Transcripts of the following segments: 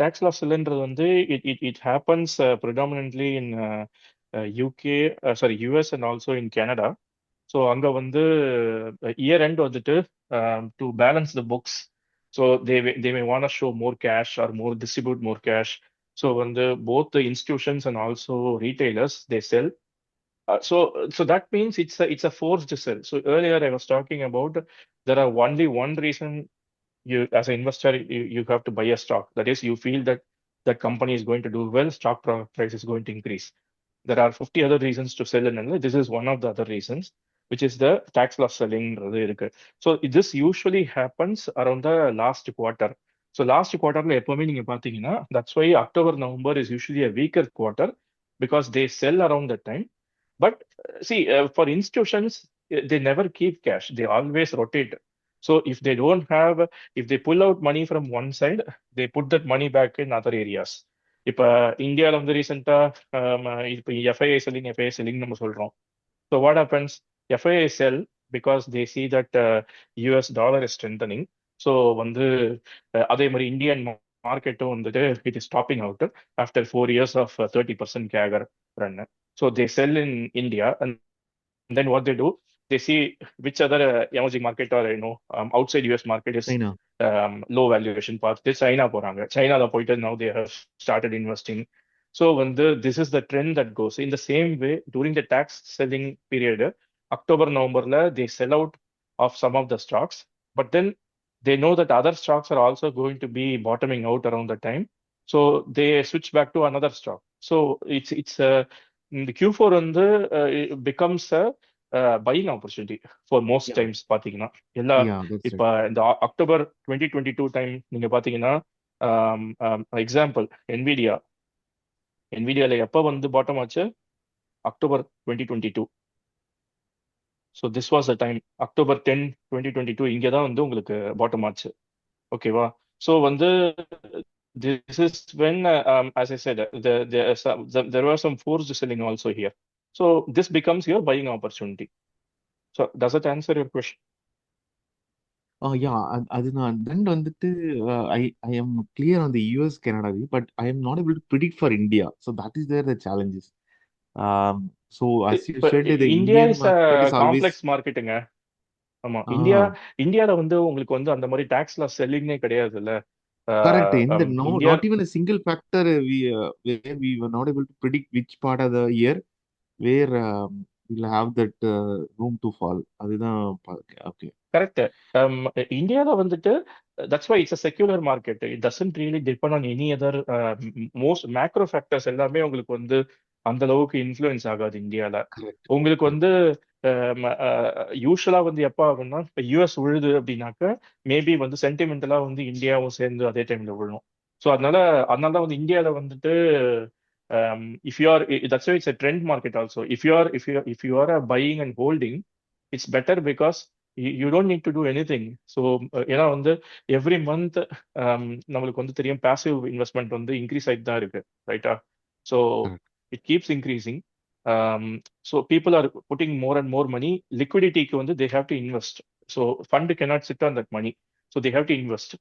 tax loss cylinder வந்து it it it happens uh, predominantly in uh, uh, UK uh, sorry US and also in Canada. So அங்க வந்து year end வந்துட்டு to balance the books so they they may want show more cash or more distribute more cash so வந்து both the institutions and also retailers they sell so so that means it's it's a forced sell so earlier I was talking about there are only one reason you as an investor you, you have to buy a stock. That is you feel that that company is going to do well stock price is going to increase. There are 50 other reasons to sell in this is one of the other reasons which is the tax loss selling. So this usually happens around the last quarter. So last quarter that's why october november is usually a weaker quarter because they sell around that time. But see uh, for institutions they never keep cash. They always rotate so if they don't have, if they pull out money from one side, they put that money back in other areas. இப்போ இந்தியாவில் வந்து ரீசெண்டாக இப்போ FII selling FII selling நம்ம சொல்கிறோம் so what happens FII sell because they see that US dollar is strengthening so வந்து அதே மாதிரி இந்தியன் மார்க்கெட்டும் வந்துட்டு it is topping out after four years of thirty percent CAGR run so they sell in India and then what they do they see which other uh, emerging market or you know um, outside US market is China. um, low valuation path. This China போறாங்க China the point now they have started investing. So when the this is the trend that goes in the same way during the tax selling period, October November they sell out of some of the stocks, but then they know that other stocks are also going to be bottoming out around the time. So they switch back to another stock. So it's it's uh, the Q4 on the uh, becomes a buying opportunity for most times பாத்தீங்கன்னா. எல்லா இப்ப இந்த October twenty twenty two time நீங்க பாத்தீங்கன்னா example Nvidia என்விடியால எப்ப வந்து bottom ஆச்சு? October twenty twenty two so this was the time October ten twenty twenty two இங்கே தான் வந்து உங்களுக்கு பாட்டம் ஆச்சு. ஓகேவா ஸோ வந்து this is when, uh, um, as I said, the, the, the, there were some forced selling also here. So this becomes your buying opportunity. So does it answer your question? Uh, yeah, அது நான் then வந்துட்டு I I'm clear on the US Canada but I'm not able to predict for India so that is there the challenges so as you said the India is complex மார்க்கெட்டுங்க ஆமா. India இந்தியால வந்து உங்களுக்கு வந்து அந்த மாதிரி tax loss செல்லிங்னே கிடையாது இல்ல correct இந்த no not even a single factor we uh, where we were not able to predict which part of the um, we'll have that uh, room to fall. அதுதான் ஓகே கரெக்ட் இந்தியால வந்துட்டு that's why it's a secular market it doesn't really depend on any other most macro factors எல்லாமே உங்களுக்கு வந்து அந்த அளவுக்கு influence ஆகாது இந்தியால. உங்களுக்கு வந்து யூஸ்வலா வந்து எப்ப ஆகும்னா இப்ப யூஎஸ் விழுது அப்படின்னாக்க மேபி வந்து சென்டிமெண்டலா வந்து இந்தியாவும் சேர்ந்து அதே டைம்ல விழும் ஸோ அதனால அதனால தான் வந்து இந்தியால வந்துட்டு if you are that's it's a trend market also if you are if you if you are a buying and holding it's better because you don't need to do any thing so ஏன்னா வந்து every month நம்மளுக்கு வந்து தெரியும் passive investment வந்து increase ஆகிட்டு தான் இருக்கு ரைட்டா so it keeps increasing so people are putting more and more money லிக்விடிட்டிக்கு வந்து they have to invest so fund cannot sit on that money so they have to invest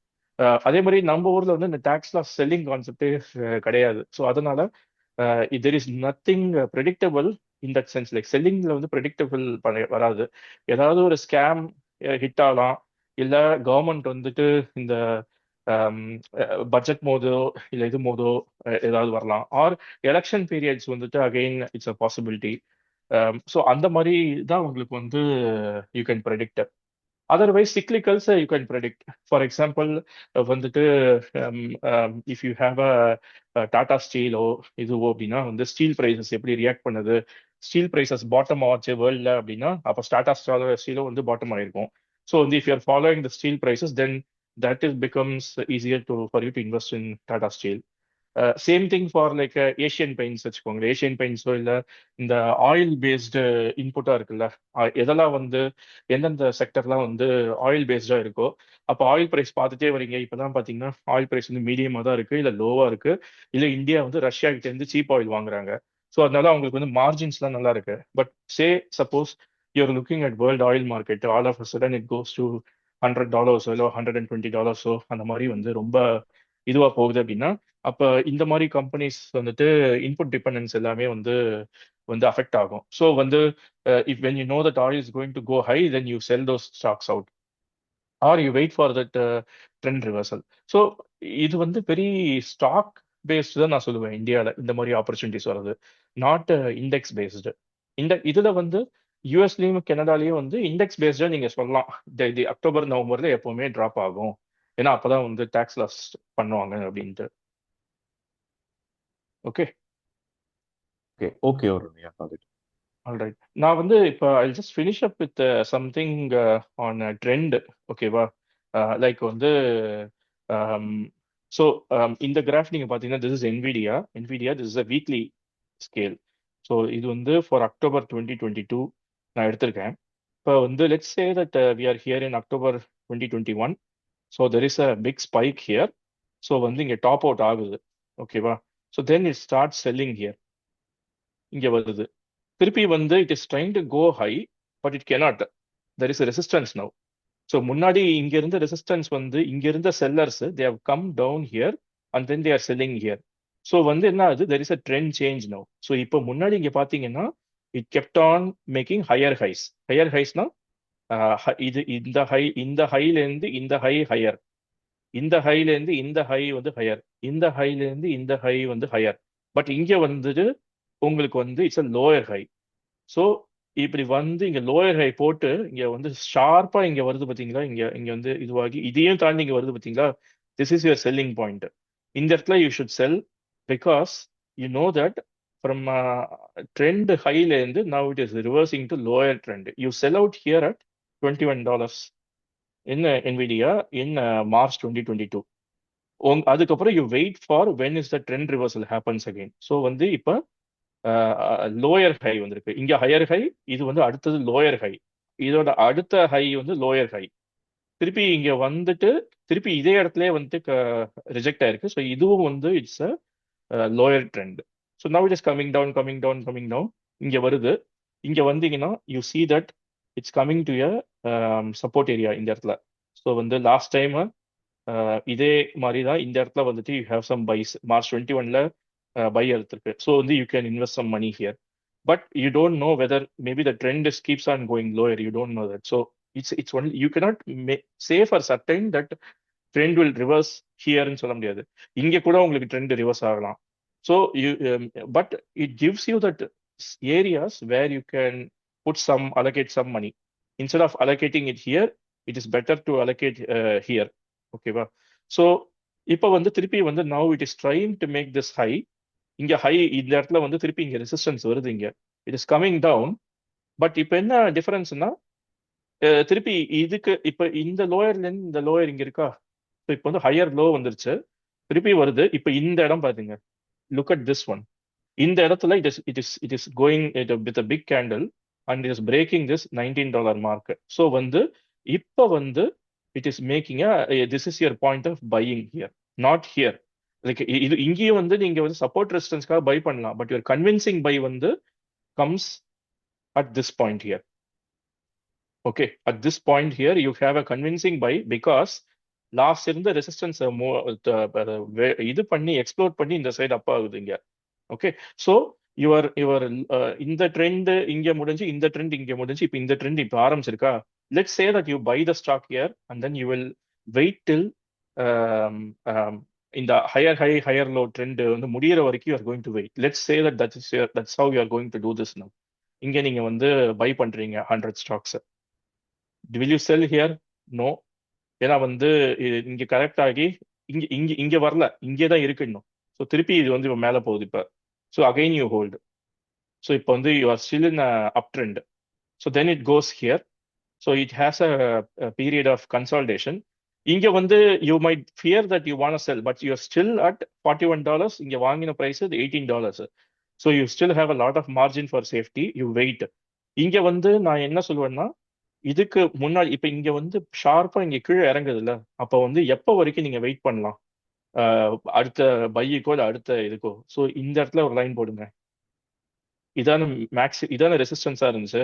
அதே மாதிரி நம்ம ஊர்ல வந்து இந்த டேக்ஸ் லாஸ் செல்லிங் கான்செப்டே கிடையாது. So அதனால there is nothing predictable in that sense like செல்லிங்ல வந்து ப்ரெடிக்டபிள் வராது. ஏதாவது ஒரு ஸ்கேம் ஹிட் ஆகலாம். இல்ல கவர்மெண்ட் வந்துட்டு இந்த பட்ஜெட் மோதோ இல்ல இது மோதோ ஏதாவது வரலாம். ஆர் எலெக்ஷன் பீரியட்ஸ் வந்துட்டு again it's a possibility so அந்த மாதிரி தான் உங்களுக்கு வந்து you can predict otherwise cyclicals you can predict for example வந்துட்டு if you have a Tata ஸ்டீலோ இதுவோ அப்படின்னா வந்து ஸ்டீல் ப்ரைஸஸ் எப்படி ரியாக்ட் பண்ணுது? ஸ்டீல் ப்ரைஸஸ் பாட்டம் ஆச்சு வேர்ல்டில் அப்படின்னா அப்போ டாடா ஸ்டீலோ வந்து பாட்டம் ஆயிருக்கும். ஸோ வந்து if you're following the steel prices then that is becomes easier to for you to invest in Tata Steel. Same thing for like Asian Paints வச்சுக்கோங்க Asian பெயிண்ட்ஸோ இல்லை இந்த ஆயில் பேஸ்டு இன்புட்டாக இருக்குல்ல எதெல்லாம் வந்து எந்தெந்த செக்டர்லாம் வந்து ஆயில் பேஸ்டாக இருக்கோ அப்போ ஆயில் ப்ரைஸ் பார்த்துட்டே வரீங்க. இப்போதான் பார்த்தீங்கன்னா ஆயில் ப்ரைஸ் வந்து மீடியமாக தான் இருக்குது இல்லை லோவாக இருக்குது இல்லை இந்தியா வந்து ரஷ்யா கிட்டேருந்து சீப் ஆயில் வாங்குறாங்க. ஸோ அதனால அவங்களுக்கு வந்து மார்ஜின்ஸ்லாம் நல்லா இருக்கு. But say suppose you're looking at world oil market all of a sudden it goes to hundred டாலர்ஸோ இல்லை ஹண்ட்ரட் அண்ட் டுவெண்ட்டி டாலர்ஸோ அந்த மாதிரி வந்து ரொம்ப இதுவா போகுது அப்படின்னா அப்ப இந்த மாதிரி கம்பெனிஸ் வந்துட்டு இன்புட் டிபெண்டன்ஸ் எல்லாமே வந்து வந்து அஃபெக்ட் ஆகும். ஸோ வந்து if when you know that oil is going to go high then you sell those stocks out or you wait for that trend reversal so இது வந்து பெரிய ஸ்டாக் பேஸ்டு தான் நான் சொல்லுவேன் இந்தியாவில் இந்த மாதிரி ஆப்பர்ச்சுனிட்டிஸ் வருது நாட் இண்டெக்ஸ் பேஸ்டு இந்த இதில் வந்து யூஎஸ்லேயும் கனடாலையும் வந்து இண்டெக்ஸ் பேஸ்டாக நீங்கள் சொல்லலாம். அக்டோபர் நவம்பரில் எப்போவுமே ட்ராப் ஆகும். ஏன்னா அப்பதான் வந்து டேக்ஸ் லாஸ் பண்ணுவாங்க அப்படின்ட்டு. Okay okay okay it. Alright நான் வந்து இப்போ I just finish up with something on trend ஓகேவா லைக் வந்து ஸோ இந்த கிராஃப் நீங்கள் பார்த்தீங்கன்னா this is Nvidia Nvidia this is a weekly scale so இது வந்து for October twenty twenty two நான் எடுத்திருக்கேன். இப்போ வந்து let's say that we are here in October twenty twenty one so there is a big spike here so வந்து இங்கே top out ஆகுது. ஓகேவா so then it start selling here இங்கே வருது. திருப்பி வந்து it is trying to go high but it cannot there is resistance now so முன்னாடி இங்க இருந்த ரெசிஸ்டன்ஸ் வந்து இங்க இருந்த sellers they have come down here and then they are selling here so வந்து என்ன ஆகுது? There is a trend change now so இப்போ முன்னாடி இங்க பார்த்தீங்கன்னா it kept on making higher highs higher ஹைஸ்னா இது இந்த ஹை இந்த ஹைல இருந்து இந்த ஹை ஹையர். இந்த ஹைல இருந்து இந்த ஹை வந்து ஹையர். இந்த ஹைல இருந்து இந்த ஹை வந்து ஹையர். பட் இங்க வந்துட்டு உங்களுக்கு வந்து it's a lower high. So இப்படி வந்து இங்க லோயர் ஹை போட்டு இங்க வந்து ஷார்ப்பா இங்க வருது பாத்தீங்களா? இங்க இங்க வந்து இதுவாகி இதையும் தாண்டி இங்க வருது பாத்தீங்களா? This is your selling point இந்த இடத்துல you should sell because you know that from trend ஹைல இருந்து now it is reversing to lower trend you sell out here at twenty one dollars in Nvidia in March twenty twenty two அதுக்கப்புறம் you wait for when is the trend reversal happens again so வந்து இப்போ lower high வந்திருக்கு. இங்க higher high இது வந்து அடுத்தது lower high இதோட அடுத்த ஹை வந்து லோயர் ஹை திருப்பி இங்க வந்துட்டு திருப்பி இதே இடத்துல வந்துட்டு ரிஜெக்ட் ஆயிருக்கு. ஸோ இதுவும் வந்து it's a lower trend so now it is coming down coming down coming down இங்க வருது. இங்க வந்தீங்கன்னா you see that it's coming to a support area இந்த இடத்துல ஸோ வந்து லாஸ்ட் டைம் இதே மாதிரி தான் இந்த இடத்துல வந்துட்டு you have some buys March twenty ஒன்ல பை எடுத்திருக்கு ஸோ வந்து you can invest some money here but you don't know whether maybe the trend is keeps on going lower you don't know that so it's it's one you cannot say for certain that trend will reverse ஹியர்னு சொல்ல முடியாது. இங்கே கூட உங்களுக்கு trend reverse ஆகலாம். So you but it gives you that areas where you can put some allocate some money instead of allocating it here it is better to allocate here ஓகேவா so இப்போ வந்து திருப்பி வந்து now it is trying to make this high இங்க high இந்த இடத்துல வந்து திருப்பி இங்க ரெசிஸ்டன்ஸ் வருது இங்க. It is coming down but இப்போ என்ன டிஃபரன்ஸ்னா திருப்பி இதுக்கு இப்போ இந்த லோயர்ல இருந்து இந்த லோயர் இங்க இருக்கா? ஸோ இப்போ வந்து ஹையர் லோ வந்துருச்சு. திருப்பி வருது. இப்போ இந்த இடம் பாருங்க. லுக் அட் திஸ் ஒன் இந்த இடத்துல it is it is it is going with a big candle and it is breaking this nineteen dollar mark so வந்து இப்போ வந்து it is making this is your point of buying here not here like இது இங்கேயும் வந்து நீங்க வந்து support ரெசிஸ்டன்ஸ்க்காக buy பண்ணலாம் பட் யுவர் கன்வின்சிங் பை வந்து comes at this point here okay at this point here you have a convincing buy because last இருந்த resistance இது பண்ணி எக்ஸ்ப்ளோர் பண்ணி இந்த சைடு அப் ஆகுது இங்க ஓகே ஸோ யுவர் யுவர் இந்த ட்ரெண்ட் இங்க முடிஞ்சு இந்த ட்ரெண்ட் இங்க முடிஞ்சு இப்போ இந்த ட்ரெண்ட் இப்போ ஆரம்பிச்சிருக்கா? Let say that you buy the stock here and then you will wait till இந்த higher high higher low trend வந்து முடியிற வரைக்கும் you are going to wait let's say that that is that's how you are going to do this now இங்க நீங்க வந்து buy பண்றீங்க hundred stocks will you sell here no ஏன்னா வந்து இங்க கரெக்ட் ஆகி இங்க இங்க இங்க வரல. இங்கே தான் இருக்கு இன்னும். ஸோ திருப்பி இது வந்து இப்போ மேலே போகுது இப்போ. So again you hold so இப்போ வந்து you are still in up trend so then it goes here so it has a period of consolidation இங்க வந்து you might fear that you want sell but you're still at forty one dollars இங்க வாங்கின price eighteen dollars so you still have a lot of margin for safety you wait இங்க வந்து நான் என்ன சொல்லுவேன்னா இதுக்கு முன்னாடி இப்போ இங்க வந்து ஷார்ப்பா இங்க கீழே இறங்குதுல்ல. அப்போ வந்து எப்போ வரைக்கும் நீங்க வெயிட் பண்ணலாம்? அடுத்த பையக்கோ இல்லை அடுத்த இதுக்கோ. ஸோ இந்த இடத்துல ஒரு லைன் போடுங்க. இதான மேக்ஸ் இதான ரெசிஸ்டன்ஸா இருந்துச்சு.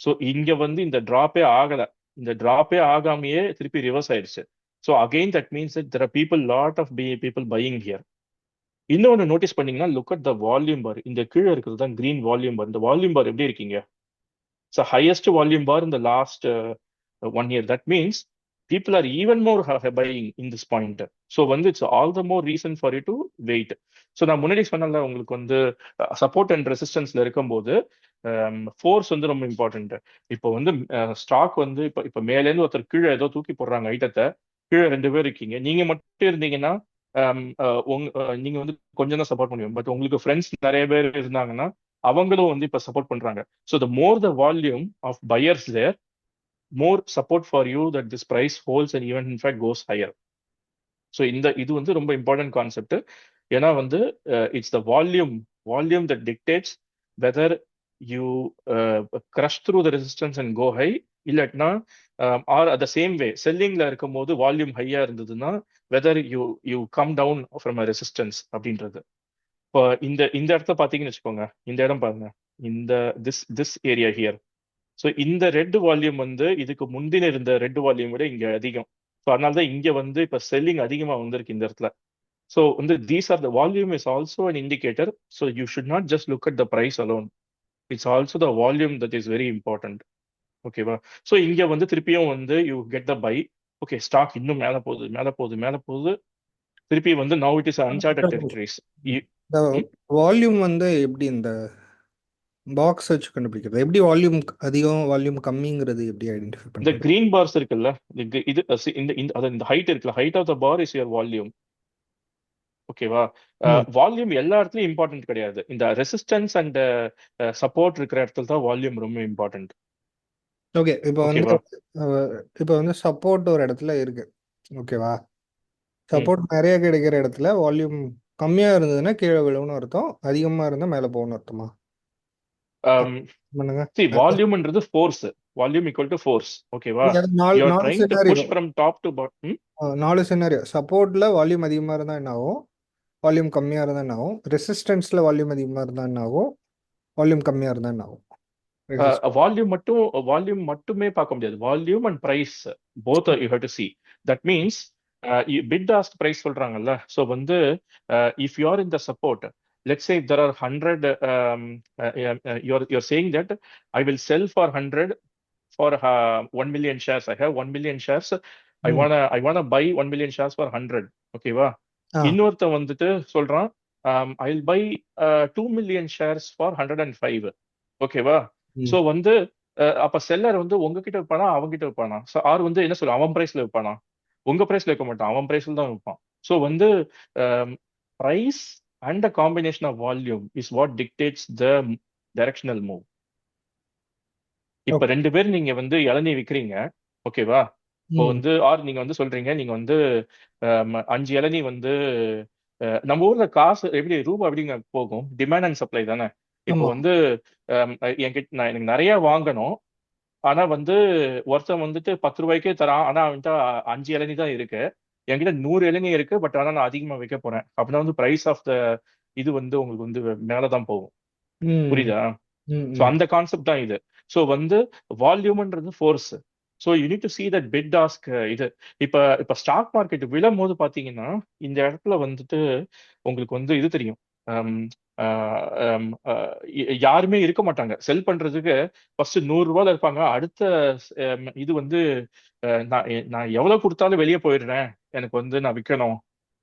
ஸோ இங்க வந்து இந்த ட்ராப்பே ஆகலை. இந்த ட்ராப்பே ஆகாமையே திருப்பி ரிவர்ஸ் ஆயிடுச்சு. So again that means that there are people lot of b people buying here இன்னொன்று நோட்டீஸ் பண்ணீங்கன்னா look at the volume bar இந்த கீழே இருக்கிறது தான் கிரீன் வால்யூம் பார் இந்த வால்யூம் பார் எப்படி இருக்கீங்க? ஸோ ஹையஸ்ட் வால்யூம் பார் இந்த last one year that means people are even more ha- buying in this point. So வந்து it's all the more reason for you to wait so நான் முன்னாடி சொன்னல உங்களுக்கு வந்து சப்போர்ட் அண்ட் ரெசிஸ்டன்ஸ்ல இருக்கும்போது force வந்து ரொம்ப இம்பார்ட்டன்ட் இப்போ வந்து ஸ்டாக் வந்து இப்போ இப்போ மேலேருந்து ஒருத்தர் கீழே ஏதோ தூக்கி போடுறாங்க ஐட்டத்தை கீழே ரெண்டு பேர் இருக்கீங்க. நீங்க மட்டும் இருந்தீங்கன்னா உங்க நீங்க வந்து கொஞ்சம் தான் சப்போர்ட் பண்ணுவீங்க பட் உங்களுக்கு ஃப்ரெண்ட்ஸ் நிறைய பேர் இருந்தாங்கன்னா அவங்களும் வந்து இப்போ சப்போர்ட் பண்றாங்க. So the more the volume of buyers there more support for you that this price holds and even in fact goes higher so இந்த இது வந்து ரொம்ப இம்பார்ட்டன்ட் கான்செப்ட் ஏன்னா வந்து it's the volume volume that dictates whether you crush through the resistance and go high இல்லாட்டினா or at the same way செல்லிங்ல இருக்கும் போது volume ஹையா இருந்ததுன்னா whether you you come down from a resistance அப்படின்றது. இப்போ இந்த இந்த இடத்த பார்த்தீங்கன்னு வச்சுக்கோங்க. இந்த இடம் பாருங்க. இந்த this this area here so இந்த ரெட் வால்யூம் வந்து இதுக்கு முந்தின இருந்த ரெட் வால்யூம் விட இங்க அதிகம். ஸோ அதனால தான் இங்க வந்து இப்போ செல்லிங் அதிகமா வந்திருக்கு இந்த இடத்துல. ஸோ வந்து these are the volume is also an indicator so you should not just look at the price alone it's also the volume that is very important ஓகேவா ஸோ இங்க வந்து திருப்பியும் வந்து you get the buy okay stock இன்னும் மேல போகுது மேல போகுது மேல போகுது. திருப்பி வந்து now it is uncharted territories volume வந்து எப்படி இந்த பாக்ஸ் வச்சு கண்டுபிடிக்கிறது. எப்படி வால்யூம் அதிகம் வால்யூம் கம்மிங்கிறது எப்படி ஐடென்டிஃபை இந்த பண்றது? கிரீன் பார்ஸ் இருக்குல்ல இந்த இது இந்த இந்த அது இந்த ஹைட் இருக்குல்ல height of the bar is your volume ஓகேவா. வால்யூம் எல்லா இடத்துலயும் இம்பார்ட்டன்ட் கிடையாது. இந்த ரெசிஸ்டன்ஸ் அண்ட் சப்போர்ட் இருக்கிற இடத்துல தான் வால்யூம் ரொம்ப இம்பார்ட்டன்ட் ஓகே இப்போ வந்து இப்போ வந்து சப்போர்ட் ஒரு இடத்துல இருக்கு. ஓகேவா சப்போர்ட் நிறைய கிடைக்கிற இடத்துல வால்யூம் கம்மியா இருந்ததுன்னா கீழே விழுவுன்னு அர்த்தம் அதிகமா இருந்தா மேல போகணும்னு அர்த்தமா? See வால்யூம்ன்றது force volume equal to force ஓகேவா நாலு trying to push top to bottom நாலு சினாரியோ சப்போர்ட்ல வால்யூம் அதிகமா இருந்தா என்ன ஆகும்? வால்யூம் கம்மியா இருந்தா என்ன ஆகும்? ரெசிஸ்டன்ஸ்ல வால்யூம் அதிகமா இருந்தா என்ன ஆகும்? வால்யூம் கம்மியா இருந்தா என்ன ஆகும்? வால்யூம் மட்டும் வால்யூம் மட்டுமே பார்க்க முடியாது. Volume and price both you have to see that means bid ask price சொல்றாங்கல்ல. ஸோ வந்து if you are in the support let's say if there are 100 um, uh, uh, uh, you're you're saying that i will sell for 100 for uh, 1 million shares. I have 1 million shares. I ம். want to i want to buy 1 million shares for 100 ஓகேவா ஆ. இன்னொருத்தன் வந்துட்டு சொல்றான் I will buy two million shares for hundred and five ஓகேவா. So வந்து அப்ப seller வந்து உங்ககிட்ட விற்பானா அவங்ககிட்ட விற்பானா ஆர் வந்து என்ன சொல்லுவான்? அவன் பிரைஸ்ல விற்பானா உங்க பிரைஸ்ல விற்க மாட்டான். அவன் பிரைஸ்ல தான் விற்பான் ஸோ வந்து price and a combination of volume is what dictates the directional move இப்ப. ரெண்டு பேர் நீங்க வந்து இளநீ விற்கிறீங்க ஓகேவா இப்போ. வந்து ஆர் நீங்க வந்து சொல்றீங்க நீங்க வந்து அஞ்சு இளநீ வந்து நம்ம ஊர்ல காசு எப்படி ரூபா எப்படிங்க போகும் டிமாண்ட் அண்ட் சப்ளை தானே இப்போ. வந்து என்கிட்ட நான் எனக்கு நிறைய வாங்கணும் ஆனா வந்து ஒருத்தன் வந்துட்டு பத்து ரூபாய்க்கே தரான் ஆனா அவன்கிட்ட அஞ்சு இளநீ தான் இருக்கு என்கிட்ட நூறு இளநீ இருக்கு பட் ஆனா நான் அதிகமா விற்க போறேன். அப்படின்னா வந்து பிரைஸ் ஆஃப் த இது வந்து உங்களுக்கு வந்து மேலதான் போகும். புரியுதா. ஸோ அந்த கான்செப்ட் தான் இது. ஸோ வந்து வால்யூம்ன்றது force so you need to see that bid ask இது. இப்போ இப்போ ஸ்டாக் மார்க்கெட் விழும் போது பார்த்தீங்கன்னா இந்த இடத்துல வந்துட்டு உங்களுக்கு வந்து இது தெரியும். ஹம், ஆஹ், யாருமே இருக்க மாட்டாங்க. செல் பண்றதுக்கு ஃபர்ஸ்ட் நூறு ரூபாயில இருப்பாங்க. அடுத்த இது வந்து அஹ், நான் நான் எவ்வளவு கொடுத்தாலும் வெளியே போயிடுறேன். எனக்கு வந்து நான் விற்கணும்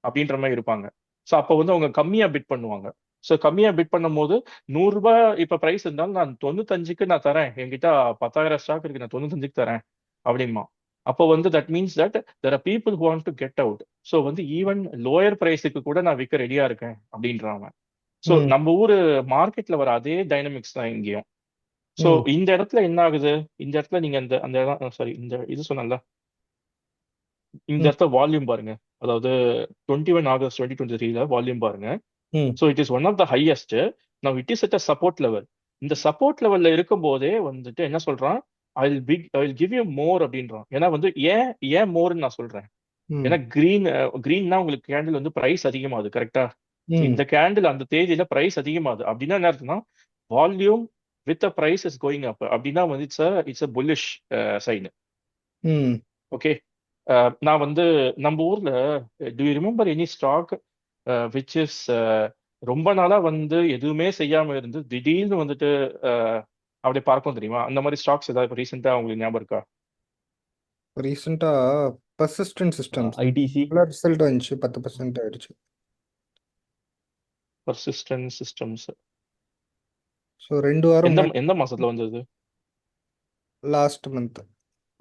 அப்படின்ற மாதிரி இருப்பாங்க. ஸோ அப்போ வந்து அவங்க கம்மியா பிட் பண்ணுவாங்க. ஸோ கம்மியா பிட் பண்ணும்போது போது ரூபாய் இப்ப பிரைஸ் இருந்தாலும் நான் தொண்ணூத்தஞ்சுக்கு நான் தரேன். என்கிட்ட பத்தாயிரம் ஸ்டாக் இருக்கு நான் தொண்ணூத்தஞ்சுக்கு தரேன் அப்படிமா அப்போ வந்து that means that there are people who want to get out so வந்து ஈவன் லோயர் பிரைஸுக்கு கூட நான் விற்க ரெடியா இருக்கேன் அப்படின்றாங்க ஸோ. நம்ம ஊரு மார்க்கெட்ல வர அதே டைனமிக்ஸ் தான் இங்கேயும். ஸோ. இந்த இடத்துல என்ன ஆகுது? இந்த இடத்துல நீங்க அந்த அந்த இடம் சாரி இந்த இது சொன்னல இந்த. இடத்துல வால்யூம் பாருங்க. அதாவது twenty one August twenty twenty த்ரீல வால்யூம் பாருங்க. So it is one of the highest now it is at a support level இந்த சப்போர்ட் லெவல்ல இருக்கும் போதே வந்துட்டு என்ன சொல்றான்? I will pick I will give you more அப்படின்றான். ஏன்னா வந்து ஏன் ஏன் மோர்னு நான் சொல்றேன். ஏன்னா கிரீன் கிரீன்னா உங்களுக்கு கேண்டில் வந்து பிரைஸ் அதிகமாகுது கரெக்டா. இந்த கேண்டில் அந்த தேதியில பிரைஸ் அதிகமாகுது. அப்படின்னா என்ன அர்த்தம்னா volume with a price is going up அப்படின்னா வந்து it's it's a bullish sign. Okay நான் வந்து நம்ம ஊர்ல do you remember any stock which is ரொம்ப நாளா வந்து எதுவுமே செய்யாம இருந்து திடீர்னு வந்துட்டு அஹ், அப்படியே பார்க்கும் தெரியுமா? அந்த மாதிரி ஸ்டாக்ஸ் ஏதாவது இப்போ ரீசெண்டா உங்களுக்கு ஞாபகம் இருக்கா? ரீசெண்டா பர்சிஸ்டன்ட் சிஸ்டம்ஸ் ஐடிசி நல்லா ரிசல்ட் வந்துச்சு பத்து பர்சன்ட் ஆயிடுச்சு. பர்சிஸ்டன்ட் சிஸ்டம்ஸ் ஸோ ரெண்டு வாரம் எந்த எந்த மாசத்துல வந்தது? லாஸ்ட் மந்த்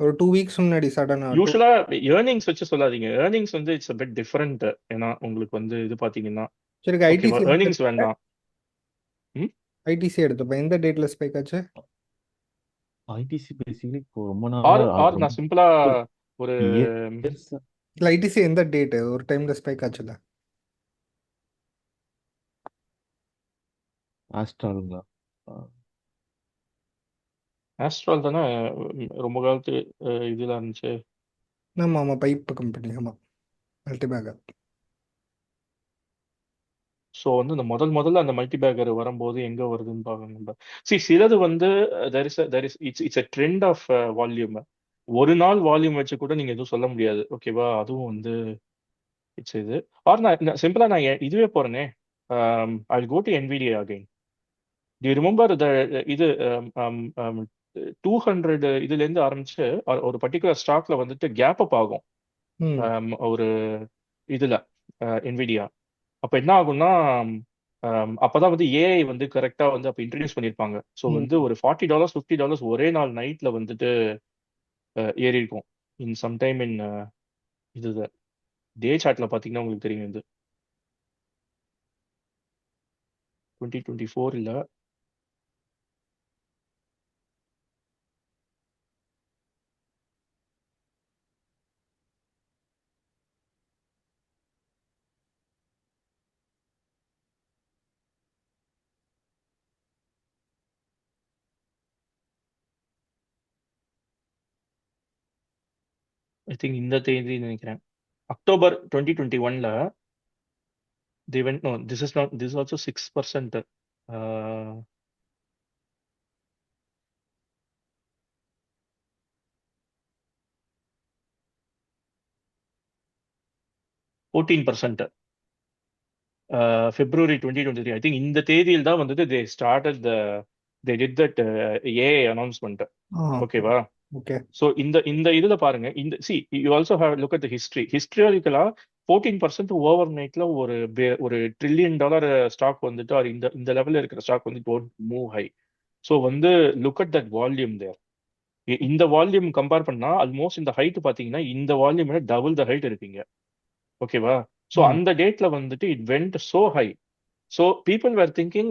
ஒரு டூ வீக்ஸ் முன்னாடி சடனா யூஸ்வலா ஏர்னிங்ஸ் வச்சு சொல்லாதீங்க. ஏர்னிங்ஸ் வந்து இட்ஸ் a bit டிஃபரெண்ட் ஏன்னா உங்களுக்கு வந்து இது பாத்தீங்கன்னா சரி ஐடிசி ஏர்னிங்ஸ் வேண்டாம். ம்? ஐடிசி எடுத்துப்பேன் எந்த டேட்ல ஸ்பைக் ஆச்சு? ஐடிசி பேசிக்கலி இப்போ ரொம்ப நாளா ஆர் நான் சிம்பிளா ஒரு இல்ல ஐடிசி எந்த டேட் ஒரு டைம்ல ஸ்பைக் ஆச்சுல? ஆஸ்ட்ராலுங்களா ஆஸ்ட்ரால் தானே? ரொம்ப காலத்து இதுல இருந்துச்சு. ஆமா ஆமா பைப் கம்பெனி ஆமா. மல்டிபேக்கர் ஸோ வந்து இந்த முதல் முதல்ல அந்த மல்டி பேக்கர் வரும்போது எங்க வருதுன்னு பார்க்கணும் சி சிலது வந்து there is there is it's it's a trend of volume ஒரு நாள் வால்யூம் வச்சு கூட நீங்க எதுவும் சொல்ல முடியாது. ஓகேவா அதுவும் வந்து இட்ஸ் இது. ஆர் நான் சிம்பிளா நான் இதுவே போறேனே. I go to NVIDIA again. To remember the இது டூ ஹண்ட்ரட் இதுல இருந்து ஆரம்பிச்சு ஒரு- பர்டிகுலர் ஸ்டாக்ல வந்துட்டு கேப் அப் ஆகும். um, ஒரு இதுல NVIDIA. அப்ப என்ன ஆகும்னா அப்பதான் வந்து ஏஐ வந்து கரெக்டா வந்து அப்ப இன்ட்ரடியூஸ் பண்ணிருப்பாங்க. ஸோ வந்து ஒரு ஃபார்ட்டி டாலர்ஸ் ஃபிஃப்டி டாலர்ஸ் ஒரே நாள் நைட்ல வந்துட்டு ஏறி இருக்கும் இன் சம்டைம் இன் இது டே சார்ட்ல பாத்தீங்கன்னா உங்களுக்கு தெரியும் இது. டுவெண்ட்டி டுவெண்ட்டி ஃபோர் இல்ல ஐ திங்க் இந்த தேதி நினைக்கிறேன். அக்டோபர் டுவெண்ட்டி டுவெண்ட்டி ஒன்ல no this is not this is also 6% uh, fourteen percent February twenty twenty three I think இந்த தேதியில் தான் வந்துட்டு they started the they did that AI announcement ஓகேவா ஓகே ஸோ இந்த இந்த இதுல பாருங்க. இந்த see you also have look at the history ஹிஸ்டாரிக்கலா fourteen percent over நைட்ல ஒரு ஒரு ட்ரில்லியன் டாலர் ஸ்டாக் வந்துட்டு or இந்த இந்த லெவல்ல இருக்கிற ஸ்டாக் வந்து டோன்ட் மூவ் ஹை ஸோ வந்து look at that volume there இந்த வால்யூம் கம்பேர் பண்ணா ஆல்மோஸ்ட் இந்த ஹைட் பாத்தீங்கன்னா இந்த வால்யூம் டபுள் த ஹைட் இருப்பீங்க ஓகேவா ஸோ அந்த டேட்ல வந்துட்டு it went so high so people were thinking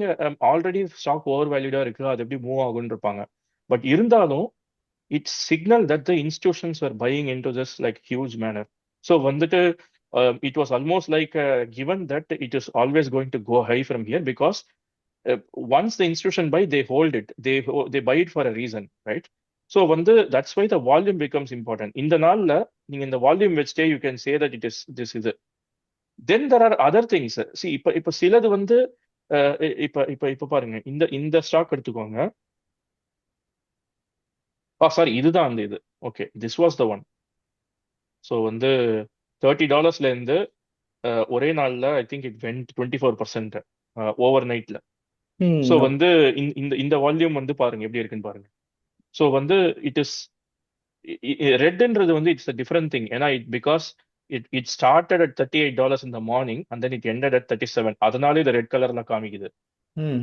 already stock over வேல்யூடா இருக்கு அது எப்படி மூவ் ஆகும்னு இருப்பாங்க. பட் இருந்தாலும் it's signal that the institutions are buying into this like huge manner so வந்துட்டு it was almost like given that it is always going to go high from here because once the institution buy they hold it they they buy it for a reason right so வந்து that's why the volume becomes important இந்த நாள்ல நீங்க இந்த volume வச்சுட்டே you can say that it is this இது then there are other things C இப்ப இப்ப சிலது வந்து அஹ், இப்ப இப்ப இப்ப பாருங்க இந்த இந்த ஸ்டாக் எடுத்துக்கோங்க ஆ சாரி இதுதான் அந்த இது. Okay this was the one so வந்து தேர்ட்டி டாலர்ஸ்ல இருந்து அஹ், ஒரே நாள்ல I think it went twenty four percent over நைட்ல ம் ஸோ வந்து இந்த இந்த வால்யூம் வந்து பாருங்க எப்படி இருக்குன்னு பாருங்க. ஸோ வந்து இட் இஸ் ரெட்ன்றது வந்து இட்ஸ் அ டிஃப்ரெண்ட் திங் ஏன்னா it because it it started at thirty eight dollars இந்த morning and then it ended at thirty seven அதனாலே இது ரெட் கலர்ல காமிக்குது.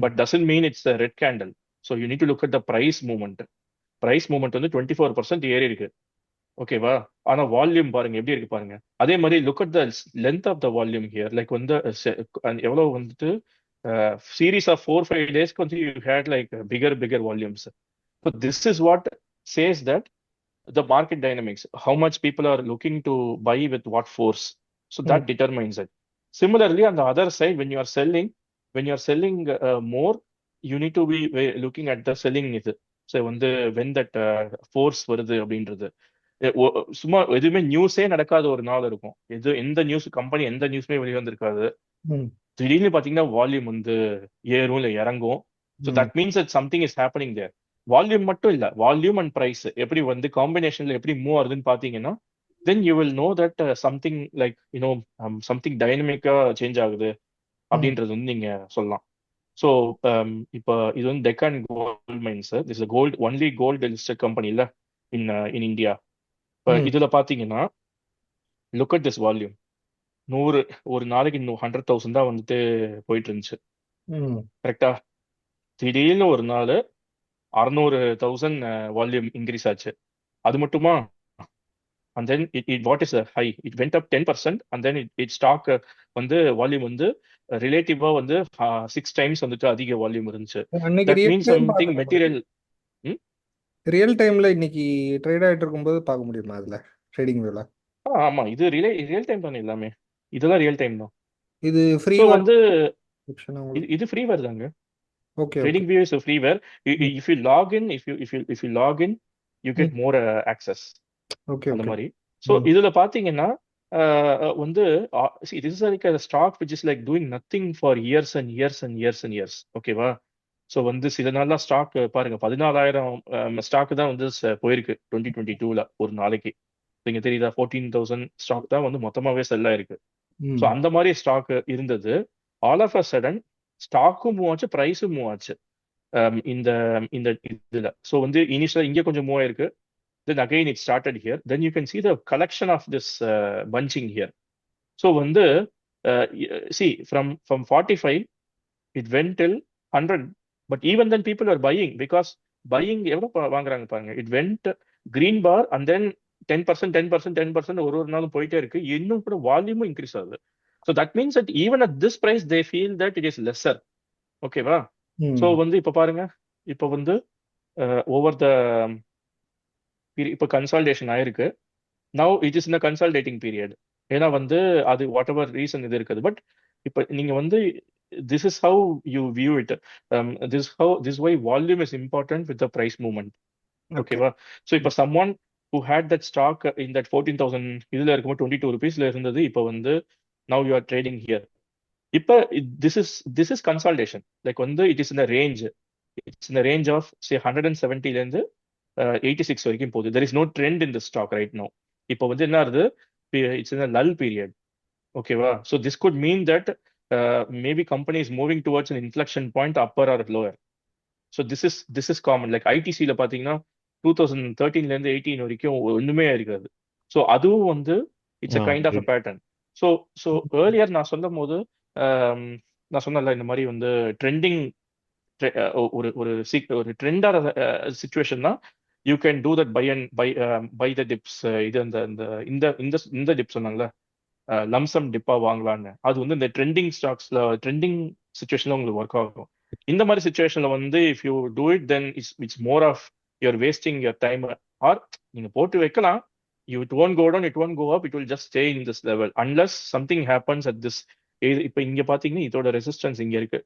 But doesn't mean it's red candle so you need to look at the price movement price movement வந்து twenty four percent ஏறி இருக்கு ஓகேவா ஆனா வால்யூம் பாருங்க எப்படி இருக்கு பாருங்க அதே மாதிரி look at the length of the volume here like வந்து uh, se- and எவ்வளவு வந்துட்டு சீரீஸ் ஆஃப் ஃபோர் ஃபைவ் டேஸ்க்கு வந்து you had like bigger bigger volumes so this is what says that the market dynamics, how much people are looking to buy with what force. So ம் that determines it. Similarly, on the other side, when you are selling, when you are selling uh, more, you need to be ve- looking at the selling இது so வந்து that uh, force வருது அப்படின்றது. சும்மா எதுவுமே நியூஸே நடக்காத ஒரு நாள் இருக்கும். எது எந்த நியூஸ் கம்பெனி எந்த நியூஸுமே வெளியே வந்திருக்காது. ம். திடீர்னு பாத்தீங்கன்னா வால்யூம் வந்து ஏறும் இல்லை இறங்கும். So that means that something is happening there volume மட்டும் இல்ல வால்யூம் அண்ட் பிரைஸ் எப்படி வந்து காம்பினேஷன்ல எப்படி மூவ் ஆகுதுன்னு பாத்தீங்கன்னா know that uh, something like you know um, something dynamic change ஆகுது அப்படின்றது வந்து நீங்க சொல்லலாம். ஸோ இப்போ இது வந்து Deccan gold mines this gold only gold listed company இல்ல இன் இன் இந்தியா இப்போ இதுல பாத்தீங்கன்னா லுக் அட் திஸ் வால்யூம் நூறு ஒரு நாளைக்கு இன்னும் ஹண்ட்ரட் தௌசண்ட் தான் வந்துட்டு போயிட்டு இருந்துச்சு கரெக்டா திடீர்னு ஒரு நாள் அறுநூறு தௌசண்ட் வால்யூம் இன்க்ரீஸ் ஆச்சு. அது மட்டுமா? And then it, it what is a high? It went up 10% and then it, it stock uh, வந்து வால்யூம் வந்து ரிலேட்டிவா வந்து சிக்ஸ் டைம்ஸ் வந்துட்டு அதிக வால்யூம் இருந்துச்சு. That means something material real டைம்ல இன்னைக்கு ட்ரேட் ஆயிட்டு இருக்கும்போது பார்க்க முடியுமா அதுல? ட்ரேடிங் வியூல ஆமா. இது ரியல் ரியல் டைம் தானே எல்லாமே. இதெல்லாம் ரியல் டைம் தான். இது ஸோ ஃப்ரீவா வந்து இது ஃப்ரீவேர் தாங்க. Okay trading view is freeware if you log in if you if you if you log in you get more access அந்த ஓகே. மாதிரி. ஸோ இதுல பாத்தீங்கன்னா வந்து this is like a stock which is like doing nothing for years and years and years and years. ஓகேவா so வந்து சில நாள்லாம் stock பாருங்க பதினாலாயிரம் ஸ்டாக் தான் வந்து போயிருக்கு டுவெண்ட்டி டுவெண்ட்டி டூல ஒரு நாளைக்கு. நீங்க தெரியுதா? ஃபோர்டீன் தௌசண்ட் ஸ்டாக் தான் வந்து மொத்தமாவே செல் ஆயிருக்கு. ஸோ அந்த மாதிரி ஸ்டாக் இருந்தது. ஆல் ஆஃப் அ சடன் ஸ்டாக்கும் மூவ் ஆச்சு ப்ரைஸும் மூவ் ஆச்சு இந்த இந்த இதுல. ஸோ வந்து இனிஷியலா இங்க கொஞ்சம் மூவ் ஆயிருக்கு. then again it started here then you can see the collection of this uh, bunching here so வந்து uh, y- see from from 45 it went till 100 but even then people are buying because buying எவ்வளவு பா- வாங்குறாங்க பாருங்க it went green bar and then 10% 10% 10% ஒரு ஒரு நாளும் போயிட்டே இருக்கு இன்னும் கூட வால்யூமும் இன்க்ரீஸ் ஆகுது so that means that even at this price they feel that it is lesser ஓகேவா ஸோ ம் வந்து இப்போ பாருங்க இப்போ வந்து ஓவர் த இப்போ கன்சால்டேஷன் ஆயிருக்கு. Now it is in consolidating period ஏன்னா வந்து அது வாட் எவர் ரீசன் இது இருக்குது. பட் இப்போ நீங்க வந்து this is how you view it this how this why volume is important with the price movement okay ஓகேவா ஸோ இப்போ someone who had that stock in that fourteen thousand இதில் இருக்கும்போது twenty two ருபீஸ்ல இருந்தது. இப்போ வந்து now you are trading here இப்போ this is this is consolidation like வந்து இட் இஸ் இந்த ரேஞ்ச் இட்ஸ் இந்த range of say hundred and செவன்ட்டிலேருந்து eighty six வரைக்கும் போகுது. There is no trend in the stock right no இப்போ வந்து என்ன ஆகுது? இட்ஸ் இந்த லல் பீரியட் ஓகேவா so this good mean that maybe company is moving towards an inflection point upper or lower so this is this is common like ஐடிசியில் பார்த்தீங்கன்னா two thousand தேர்ட்டீன்லேருந்து eighteen வரைக்கும் ஒன்றுமே இருக்காது. ஸோ அதுவும் வந்து it's a kind of a pattern so so earlier நான் சொல்லும் போது நான் சொன்னல இந்த மாதிரி வந்து ட்ரெண்டிங் ஒரு ஒரு சீக் ஒரு ட்ரெண்டான சுச்சுவேஷன் தான் you can do that by and by by the dips இது அந்த இந்த இந்த இந்த இந்த டிப் சொன்னாங்கல்ல லம்சம் டிப்பா வாங்கலான்னு. அது வந்து இந்த ட்ரெண்டிங் ஸ்டாக்ஸ்ல ட்ரெண்டிங் சுச்சுவேஷன்ல உங்களுக்கு ஒர்க் ஆகும். இந்த மாதிரி சுச்சுவேஷன்ல வந்து if you do it then it's it's more of you're wasting your time or நீங்க போட்டு வைக்கலாம். You it won't go down it won't go up it will just stay in this level unless something happens at this இப்போ இங்க பாத்தீங்கன்னா இதோட resistance இங்க இருக்கு.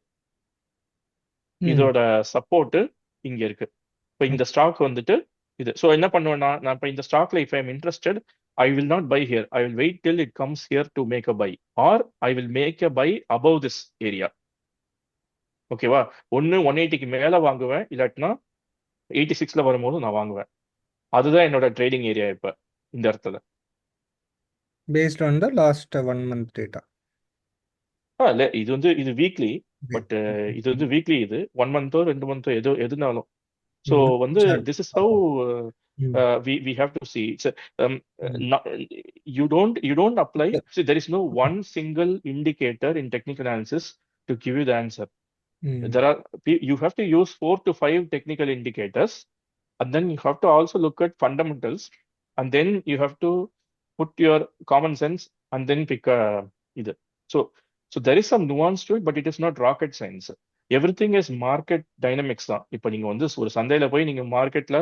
இதோட சப்போர்ட் இங்க இருக்கு. இப்போ இந்த ஸ்டாக் வந்துட்டு இது. ஸோ என்ன பண்ணுவேன்னா நான் இப்போ இந்த ஸ்டாக்ல if I am interested I will not buy here I will wait till it comes here to make a buy or I will make a buy above this area ஓகேவா ஒன்னு one எயிட்டிக்கு மேல வாங்குவேன். இல்லாட்டினா எயிட்டி சிக்ஸ்ல வரும்போது நான் வாங்குவேன். அதுதான் என்னோட ட்ரேடிங் ஏரியா இப்ப இந்த இடத்துல. Based on the last one month data ஆ இல்ல இது வந்து இது வீக்லி பட் இது வந்து வீக்லி இது. ஒன் மந்தோ ரெண்டு மந்தோ எதோ எதுனாலும். ஸோ வந்து this is how uh, we we have to see it's a, um, uh, Mm. not, you don't you don't apply see there is no one single indicator in technical analysis to give you the answer there are pe- you have to use four to five technical indicators and then you have to also look at fundamentals and then you have to put your common sense and then pick a either so so there is some nuance to it but it is not rocket science Everything is market dynamics தான். இப்போ நீங்க வந்து ஒரு சந்தையில போய் நீங்க மார்க்கெட்ல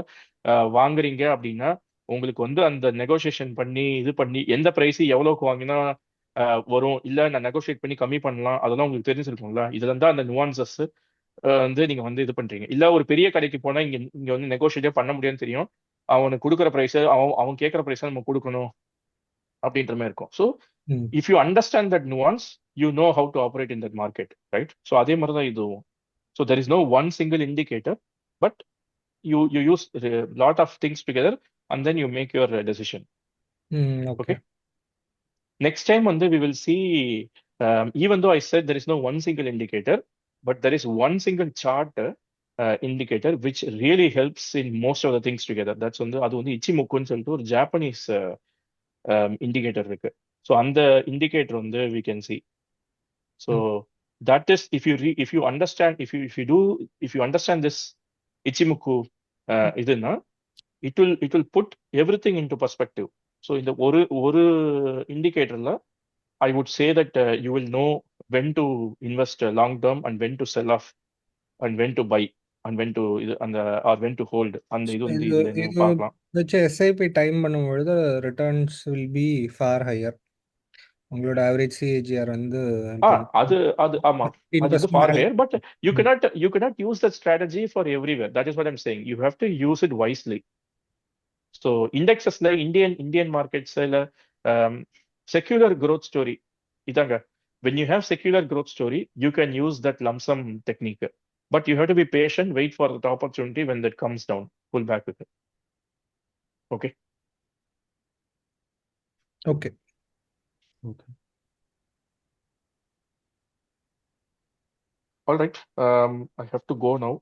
வாங்குறீங்க அப்படின்னா உங்களுக்கு வந்து அந்த நெகோசியேஷன் பண்ணி இது பண்ணி எந்த பிரைஸ் எவ்வளவுக்கு வாங்கினா வரும்? இல்ல நான் நெகோஷியேட் பண்ணி கம்மி பண்ணலாம். அதெல்லாம் உங்களுக்கு தெரிஞ்சிருக்கும்ல? இதுல இருந்தா அந்த நுவான்சஸ் வந்து நீங்க வந்து இது பண்றீங்க. இல்ல ஒரு பெரிய கடைக்கு போனா இங்க இங்க வந்து நெகோஷியேட்டே பண்ண முடியும்னு தெரியும். அவனுக்கு கொடுக்குற பிரைஸ் அவன் அவன் கேட்கற பிரைஸ் நம்ம கொடுக்கணும் அப்படின்ற மாதிரி இருக்கும். So if you understand that nuance You know how to operate in that market right so அதே மாதிரி தான் இதுவும் so there is no one single indicator but you you use lot of things together and then you make your decision hmm okay Okay. Next time on the we will see, um, even though I said there is no one single indicator, but there is one single chart uh, indicator which really helps in most of the things together. That's வந்து அது வந்து இச்சிமுக்குன்னு சொல்லிட்டு ஒரு Japanese indicator இருக்கு so அந்த indicator வந்து we can see. So that is if you re, if you understand if you if you do if you understand this Ichimoku uh, இதுன்னா it will it will put everything into perspective. So இந்த ஒரு ஒரு இண்டிகேட்டர்ல I would say that uh, you will know when to invest uh, long term and when to sell off and when to buy and when to இது அந்த or when to hold அந்த இது வந்து இது இதுல நீங்க இது பார்க்கலாம் வச்சு எஸ்ஐபி டைம் பண்ணும்பொழுது returns will be for higher உங்களோட ஆவரேஜ் சிஏஜிஆர் வந்து ஆ அது அது ஆமா அது வந்து for higher but you cannot you cannot use that strategy for everywhere that is what i'm saying you have to use it wisely so indexes like indian indian markets ல um, secular growth story இதாங்க when you have secular growth story you can use that lump sum technique but you have to be patient wait for the opportunity when that comes down pull back with it okay okay Okay. all right um i have to go now